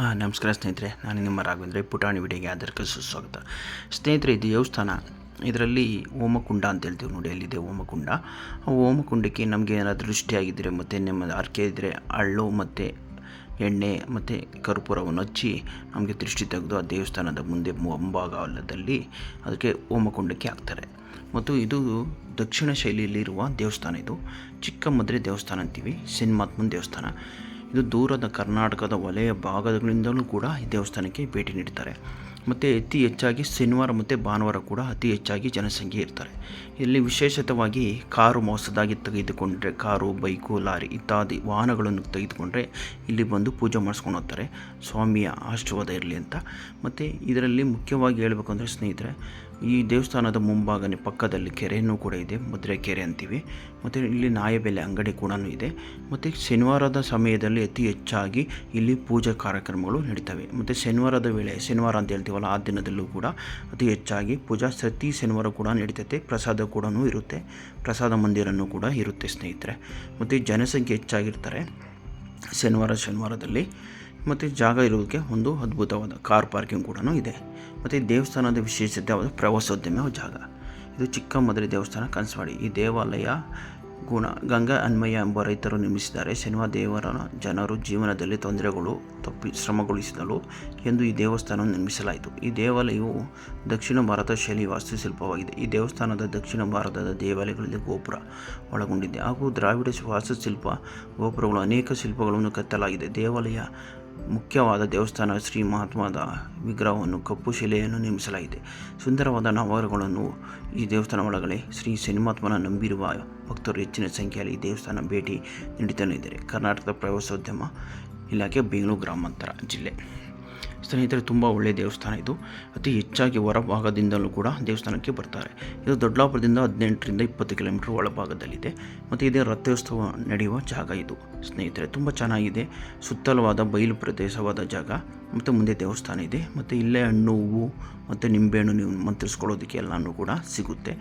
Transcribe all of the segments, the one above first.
ನಮಸ್ಕಾರ ಸ್ನೇಹಿತರೆ ನಾನು ನಿಮ್ಮ ರಾಘವೇಂದ್ರ ಪುಟಾಣಿ ವಿಡಿಯೋಗೆ ಆಧಾರಕ್ಕೆ ಸುಸ್ವಾಗತ. ಸ್ನೇಹಿತರೆ, ಇದು ದೇವಸ್ಥಾನ. ಇದರಲ್ಲಿ ಹೋಮಕುಂಡ ಅಂತ ಹೇಳ್ತೀವಿ ನೋಡಿ ಅಲ್ಲಿದೆ ಹೋಮಕುಂಡ? ಆ ಹೋಮಕುಂಡಕ್ಕೆ ನಮಗೆ ಏನಾದರೂ ದೃಷ್ಟಿಯಾಗಿದ್ದರೆ ಮತ್ತು ನಿಮ್ಮ ಅರ್ಕೆ ಇದ್ದರೆ ಹಳ್ಳು ಮತ್ತು ಎಣ್ಣೆ ಮತ್ತು ಕರ್ಪೂರವನ್ನು ಹಚ್ಚಿ ನಮಗೆ ದೃಷ್ಟಿ ತೆಗೆದು ಆ ದೇವಸ್ಥಾನದ ಮುಂದೆ ಮುಂಭಾಗದಲ್ಲಿ ಅದಕ್ಕೆ ಹೋಮಕುಂಡಕ್ಕೆ ಹಾಕ್ತಾರೆ. ಮತ್ತು ಇದು ದಕ್ಷಿಣ ಶೈಲಿಯಲ್ಲಿರುವ ದೇವಸ್ಥಾನ ಇದು. ಚಿಕ್ಕಮದ್ರೆ ದೇವಸ್ಥಾನ ಅಂತೀವಿ, ಸಿನ್ಮಾತ್ಮನ ದೇವಸ್ಥಾನ. ಇದು ದೂರದ ಕರ್ನಾಟಕದ ವಲಯ ಭಾಗಗಳಿಂದಲೂ ಕೂಡ ಈ ದೇವಸ್ಥಾನಕ್ಕೆ ಭೇಟಿ ನೀಡ್ತಾರೆ ಮತ್ತು ಅತಿ ಹೆಚ್ಚಾಗಿ ಶನಿವಾರ ಮತ್ತು ಭಾನುವಾರ ಕೂಡ ಅತಿ ಹೆಚ್ಚಾಗಿ ಜನಸಂಖ್ಯೆ ಇರ್ತಾರೆ. ಇಲ್ಲಿ ವಿಶೇಷತವಾಗಿ ಕಾರು ಮೋಸದಾಗಿ ತೆಗೆದುಕೊಂಡ್ರೆ, ಕಾರು, ಬೈಕು, ಲಾರಿ ಇತ್ಯಾದಿ ವಾಹನಗಳನ್ನು ತೆಗೆದುಕೊಂಡ್ರೆ ಇಲ್ಲಿ ಬಂದು ಪೂಜೆ ಮಾಡಿಸ್ಕೊಂಡು ಹೋಗ್ತಾರೆ. ಸ್ವಾಮಿಯ ಆಶೀರ್ವಾದ ಇರಲಿ ಅಂತ. ಮತ್ತು ಇದರಲ್ಲಿ ಮುಖ್ಯವಾಗಿ ಹೇಳಬೇಕು ಅಂದರೆ ಸ್ನೇಹಿತರೆ ಈ ದೇವಸ್ಥಾನದ ಮುಂಭಾಗನೆ ಪಕ್ಕದಲ್ಲಿ ಕೆರೆಯೂ ಕೂಡ ಇದೆ. ಮುದ್ರೆ ಕೆರೆ ಅಂತೀವಿ. ಮತ್ತು ಇಲ್ಲಿ ನಾಯಬೆಲೆ ಅಂಗಡಿ ಕೂಡ ಇದೆ. ಮತ್ತು ಶನಿವಾರದ ಸಮಯದಲ್ಲಿ ಅತಿ ಹೆಚ್ಚಾಗಿ ಇಲ್ಲಿ ಪೂಜಾ ಕಾರ್ಯಕ್ರಮಗಳು ನಡೀತವೆ. ಮತ್ತು ಶನಿವಾರದ ವೇಳೆ, ಶನಿವಾರ ಅಂತ ಹೇಳ್ತೀವಲ್ಲ, ಆ ದಿನದಲ್ಲೂ ಕೂಡ ಅತಿ ಹೆಚ್ಚಾಗಿ ಪೂಜಾ ಪ್ರತಿ ಶನಿವಾರ ಕೂಡ ನಡೀತೈತೆ. ಪ್ರಸಾದ ಕೂಡ ಇರುತ್ತೆ. ಪ್ರಸಾದ ಮಂದಿರನೂ ಕೂಡ ಇರುತ್ತೆ ಸ್ನೇಹಿತರೆ. ಮತ್ತು ಜನಸಂಖ್ಯೆ ಹೆಚ್ಚಾಗಿರ್ತಾರೆ. ಶನಿವಾರ, ಶನಿವಾರದಲ್ಲಿ ಮತ್ತು ಜಾಗ ಇರೋದಕ್ಕೆ ಒಂದು ಅದ್ಭುತವಾದ ಕಾರ್ ಪಾರ್ಕಿಂಗ್ ಕೂಡ ಇದೆ. ಮತ್ತು ದೇವಸ್ಥಾನದ ವಿಶೇಷತೆ ಅದು ಪ್ರವಾಸೋದ್ಯಮ ಜಾಗ. ಇದು ಚಿಕ್ಕಮದುರೆ ದೇವಸ್ಥಾನ ಕನಸವಾಡಿ. ಈ ದೇವಾಲಯ ಗುಣ, ಗಂಗಾ ಅನ್ವಯ ಎಂಬ ರೈತರು ನಿರ್ಮಿಸಿದ್ದಾರೆ. ಶನಿವಾರ ದೇವರ ಜನರು ಜೀವನದಲ್ಲಿ ತೊಂದರೆಗಳು ತಪ್ಪಿ ಶ್ರಮಗೊಳಿಸಿದಳು ಎಂದು ಈ ದೇವಸ್ಥಾನವನ್ನು ನಿರ್ಮಿಸಲಾಯಿತು. ಈ ದೇವಾಲಯವು ದಕ್ಷಿಣ ಭಾರತ ಶೈಲಿ ವಾಸ್ತುಶಿಲ್ಪವಾಗಿದೆ ಈ ದೇವಸ್ಥಾನದ ದಕ್ಷಿಣ ಭಾರತದ ದೇವಾಲಯಗಳಲ್ಲಿ ಗೋಪುರ ಒಳಗೊಂಡಿದೆ. ಹಾಗೂ ದ್ರಾವಿಡ ವಾಸ್ತುಶಿಲ್ಪ ಗೋಪುರಗಳು ಅನೇಕ ಶಿಲ್ಪಗಳನ್ನು ಕತ್ತಲಾಗಿದೆ ದೇವಾಲಯ ಮುಖ್ಯವಾದ ದೇವಸ್ಥಾನ ಶ್ರೀ ಮಹಾತ್ಮದ ವಿಗ್ರಹವನ್ನು ಕಪ್ಪು ಶಿಲೆಯನ್ನು ನಿರ್ಮಿಸಲಾಗಿದೆ. ಸುಂದರವಾದ ನವರಗಳನ್ನು ಈ ದೇವಸ್ಥಾನ ಒಳಗಡೆ ಶ್ರೀ ಸಿನಿಮಾತ್ಮನ ನಂಬಿರುವ ಭಕ್ತರು ಹೆಚ್ಚಿನ ಸಂಖ್ಯೆಯಲ್ಲಿ ಈ ದೇವಸ್ಥಾನ ಭೇಟಿ ನೀಡುತ್ತಾನೆ ಇದ್ದಾರೆ ಕರ್ನಾಟಕದ ಪ್ರವಾಸೋದ್ಯಮ ಇಲಾಖೆ, ಬೆಂಗಳೂರು ಗ್ರಾಮಾಂತರ ಜಿಲ್ಲೆ. ಸ್ನೇಹಿತರೆ, ತುಂಬ ಒಳ್ಳೆಯ ದೇವಸ್ಥಾನ ಇದು. ಅತಿ ಹೆಚ್ಚಾಗಿ ಹೊರಭಾಗದಿಂದಲೂ ಕೂಡ ದೇವಸ್ಥಾನಕ್ಕೆ ಬರ್ತಾರೆ. ಇದು ದೊಡ್ಡಲಾಪುರದಿಂದ ಹದಿನೆಂಟರಿಂದ ಇಪ್ಪತ್ತು ಕಿಲೋಮೀಟರ್ ಒಳಭಾಗದಲ್ಲಿದೆ. ಮತ್ತು ಇದೇ ರಥೋತ್ಸವ ನಡೆಯುವ ಜಾಗ ಇದು. ಸ್ನೇಹಿತರೆ, ತುಂಬ ಚೆನ್ನಾಗಿದೆ. ಸುತ್ತಲವಾದ ಬಯಲು ಪ್ರದೇಶವಾದ ಜಾಗ. ಮತ್ತು ಮುಂದೆ ದೇವಸ್ಥಾನ ಇದೆ. ಮತ್ತು ಇಲ್ಲೇ ಹಣ್ಣು, ಹೂವು, ಮತ್ತು ನಿಂಬೆಹಣ್ಣು ನೀವು ಮಂತ್ರಿಸ್ಕೊಳ್ಳೋದಕ್ಕೆ ಎಲ್ಲನೂ ಕೂಡ ಸಿಗುತ್ತೆ.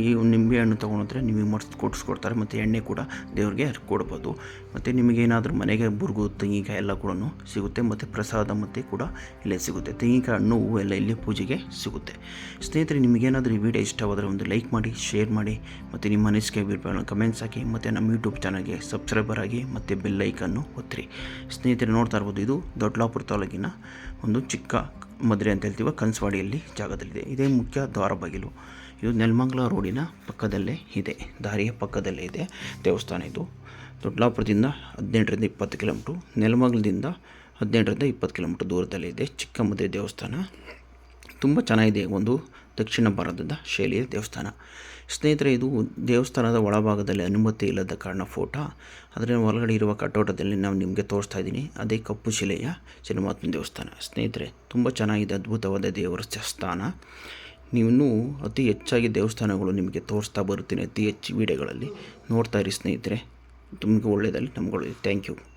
ಈ ನಿಂಬೆ ಹಣ್ಣು ತೊಗೊಂಡ್ರೆ ನಿಮಗೆ ಮರ್ಸ್ ಕೊಡಿಸ್ಕೊಡ್ತಾರೆ, ಮತ್ತು ಎಣ್ಣೆ ಕೂಡ ದೇವ್ರಿಗೆ ಕೊಡ್ಬೋದು. ಮತ್ತು ನಿಮಗೇನಾದರೂ ಮನೆಗೆ ಬುರ್ಗು, ತೆಂಗಿನಕಾಯಿ ಎಲ್ಲ ಕೂಡ ಸಿಗುತ್ತೆ, ಮತ್ತು ಪ್ರಸಾದ ಮತ್ತು ಕೂಡ ಇಲ್ಲೇ ಸಿಗುತ್ತೆ. ತೆಂಗಿನಕಾಯಿ ಹಣ್ಣು, ಹೂವು ಎಲ್ಲ ಇಲ್ಲಿ ಪೂಜೆಗೆ ಸಿಗುತ್ತೆ. ಸ್ನೇಹಿತರೆ, ನಿಮಗೇನಾದರೂ ಈ ವಿಡಿಯೋ ಇಷ್ಟವಾದರೆ ಒಂದು ಲೈಕ್ ಮಾಡಿ, ಶೇರ್ ಮಾಡಿ, ಮತ್ತು ನಿಮ್ಮ ಅನಿಸಿಕೆ ಅಭಿಪ್ರಾಯಗಳನ್ನು ಕಮೆಂಟ್ಸ್ ಹಾಕಿ, ಮತ್ತು ನಮ್ಮ ಯೂಟ್ಯೂಬ್ ಚಾನಲ್ಗೆ ಸಬ್ಸ್ಕ್ರೈಬರ್ ಆಗಿ, ಮತ್ತು ಬೆಲ್ ಐಕನ್ನು ಒತ್ತಿರಿ. ಸ್ನೇಹಿತರೆ, ನೋಡ್ತಾ ಇರ್ಬೋದು, ಇದು ದೊಡ್ಡಲಾಪುರ ತಾಲೂಕಿನ ಒಂದು ಚಿಕ್ಕ ಮದುವೆ ಅಂತ ಹೇಳ್ತೀವ, ಕನ್ಸ್ವಾಡಿಯಲ್ಲಿ ಜಾಗದಲ್ಲಿದೆ. ಇದೇ ಮುಖ್ಯ ದ್ವಾರ ಬಾಗಿಲು ಇದು ನೆಲಮಂಗಲ ರೋಡಿನ ಪಕ್ಕದಲ್ಲೇ ಇದೆ. ದಾರಿಯ ಪಕ್ಕದಲ್ಲೇ ಇದೆ ದೇವಸ್ಥಾನ ಇದು. ದೊಡ್ಡಲಾಪುರದಿಂದ ಹದಿನೆಂಟರಿಂದ ಇಪ್ಪತ್ತು ಕಿಲೋಮೀಟ್ರು, ನೆಲಮಂಗಲದಿಂದ ಹದಿನೆಂಟರಿಂದ ಇಪ್ಪತ್ತು ಕಿಲೋಮೀಟ್ರ್ ದೂರದಲ್ಲಿದೆ ಚಿಕ್ಕ ಮದುವೆ ದೇವಸ್ಥಾನ. ತುಂಬ ಚೆನ್ನಾಗಿದೆ ಒಂದು ದಕ್ಷಿಣ ಭಾರತದ ಶೈಲಿಯ ದೇವಸ್ಥಾನ. ಸ್ನೇಹಿತರೆ, ಇದು ದೇವಸ್ಥಾನದ ಒಳಭಾಗದಲ್ಲಿ ಅನುಮತಿ ಇಲ್ಲದ ಕಾರಣ ಫೋಟೋ. ಅದರ ಒಳಗಡೆ ಇರುವ ಕಟೋಟದಲ್ಲಿ ನಾವು ನಿಮಗೆ ತೋರಿಸ್ತಾ ಇದ್ದೀನಿ. ಅದೇ ಕಪ್ಪು ಶಿಲೆಯ ಶನಿಮಾತ್ಮ ದೇವಸ್ಥಾನ. ಸ್ನೇಹಿತರೆ, ತುಂಬ ಚೆನ್ನಾಗಿದೆ, ಅದ್ಭುತವಾದ ದೇವರ ಸ್ಥಾನ. ನೀವು ಅತಿ ಹೆಚ್ಚಾಗಿ ದೇವಸ್ಥಾನಗಳು ನಿಮಗೆ ತೋರಿಸ್ತಾ ಬರುತ್ತೀನಿ ಅತಿ ಹೆಚ್ಚು ವಿಡಿಯೋಗಳಲ್ಲಿ. ನೋಡ್ತಾ ಇರಿ ಸ್ನೇಹಿತರೆ. ತುಂಬ ಒಳ್ಳೆಯದಲ್ಲಿ ನಮ್ಗಳು ಥ್ಯಾಂಕ್ ಯು.